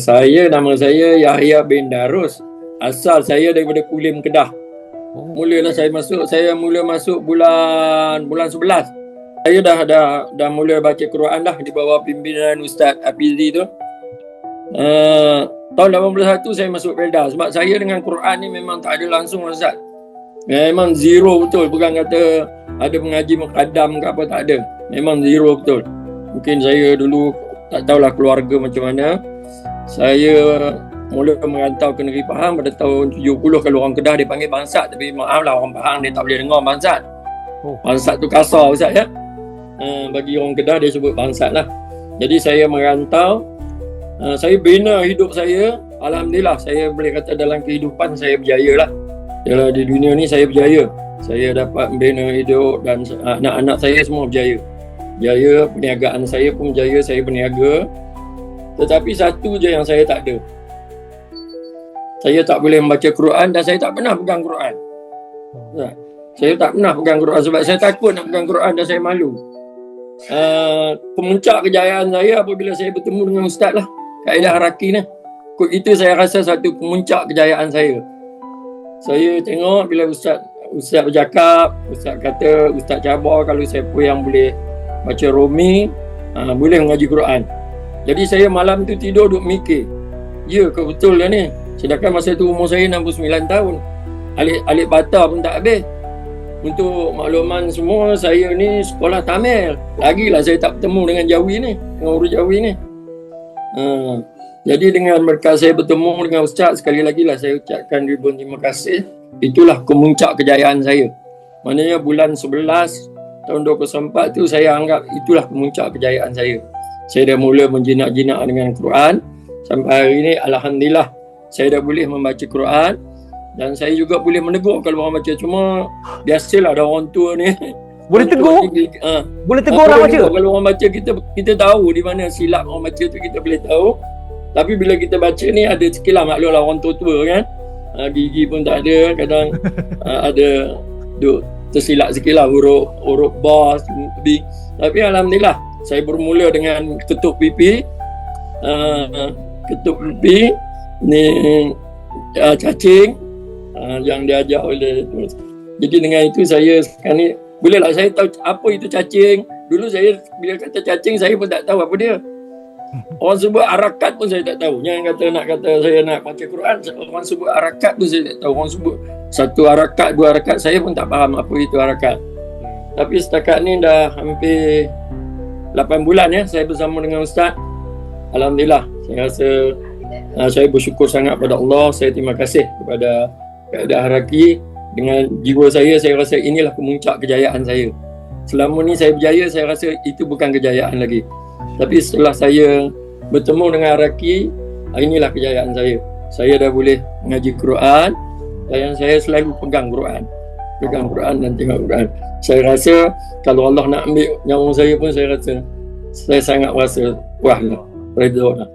saya nama saya Yahya bin Darus. Asal saya daripada Kulim Kedah. Mulalah saya masuk, saya mula masuk bulan bulan 11. Saya dah dah dah mula baca Quran dah di bawah pimpinan Ustaz Afizi tu. Uh, tahun 81 saya masuk Pelda sebab saya dengan Quran ni memang tak ada langsung Ustaz. Memang zero betul bukan kata ada mengaji mukadam ke apa tak ada. Memang zero betul. Mungkin saya dulu tak tahulah keluarga macam mana. Saya mula merantau ke negeri Pahang pada tahun 70 kalau orang Kedah dia panggil bangsat. Tapi maaf lah orang Pahang dia tak boleh dengar bangsat. Oh. bangsat tu kasar Ustaz ya. Uh, bagi orang Kedah dia sebut bangsat lah. Jadi saya merantau. Uh, saya bina hidup saya. Alhamdulillah saya boleh kata dalam kehidupan saya berjaya lah. Yalah, di dunia ni saya berjaya. Saya dapat membina hidup dan anak-anak saya semua berjaya. Berjaya perniagaan saya pun berjaya saya berniaga tetapi satu je yang saya tak ada saya tak boleh membaca Quran dan saya tak pernah pegang Quran. Ya. Saya tak pernah pegang Quran sebab saya takut nak pegang Quran dan saya malu. Uh, pemuncak kejayaan saya apabila saya bertemu dengan ustaz lah kaedah haraki ni. Itu saya rasa satu pemuncak kejayaan saya. Saya tengok bila ustaz ustaz bercakap, ustaz kata ustaz cabar kalau siapa yang boleh baca Rumi uh, boleh mengaji Quran. Jadi saya malam tu tidur duk mikir. Ya ke betul lah ni? Sedangkan masa tu umur saya 69 tahun. Alik alik bata pun tak habis. Untuk makluman semua, saya ni sekolah Tamil. Lagilah saya tak bertemu dengan Jawi ni, dengan urus Jawi ni. Ha. Jadi dengan berkat saya bertemu dengan Ustaz, sekali lagi lah saya ucapkan ribuan terima kasih. Itulah kemuncak kejayaan saya. Maknanya bulan 11 tahun 2004 tu saya anggap itulah kemuncak kejayaan saya. Saya dah mula menjinak-jinak dengan Quran. Sampai hari ini Alhamdulillah saya dah boleh membaca Quran. Dan saya juga boleh menegur kalau orang baca. Cuma biasalah ada orang tua ni. Boleh tegur? ha. boleh tegur orang baca? kalau orang baca kita kita tahu di mana silap orang baca tu kita boleh tahu. Tapi bila kita baca ni ada sekilas maklum lah orang tua-tua kan. Ha, gigi pun tak ada kadang ha, ada duk tersilap sikit lah huruf huruf bas tapi Alhamdulillah saya bermula dengan ketuk pipi. Uh, ketuk pipi ni uh, cacing uh, yang diajar oleh jadi dengan itu saya sekarang ni bolehlah saya tahu apa itu cacing? Dulu saya bila kata cacing saya pun tak tahu apa dia. Orang sebut harakat pun saya tak tahu. Yang kata nak kata saya nak baca Quran orang sebut harakat pun saya tak tahu. Orang sebut satu harakat dua harakat saya pun tak faham apa itu harakat tapi setakat ni dah hampir 8 bulan ya. Saya bersama dengan ustaz. Alhamdulillah saya rasa uh, saya bersyukur sangat pada Allah. Saya terima kasih kepada keadaan Haraki. Dengan jiwa saya saya rasa inilah kemuncak kejayaan saya. Selama ni saya berjaya saya rasa itu bukan kejayaan lagi. Tapi setelah saya bertemu dengan Haraki ah, inilah kejayaan saya. Saya dah boleh mengaji Quran dan saya selalu pegang Quran pegang Quran dan tengok Quran. Saya rasa kalau Allah nak ambil nyawa saya pun saya rasa saya sangat rasa puas lah redha lah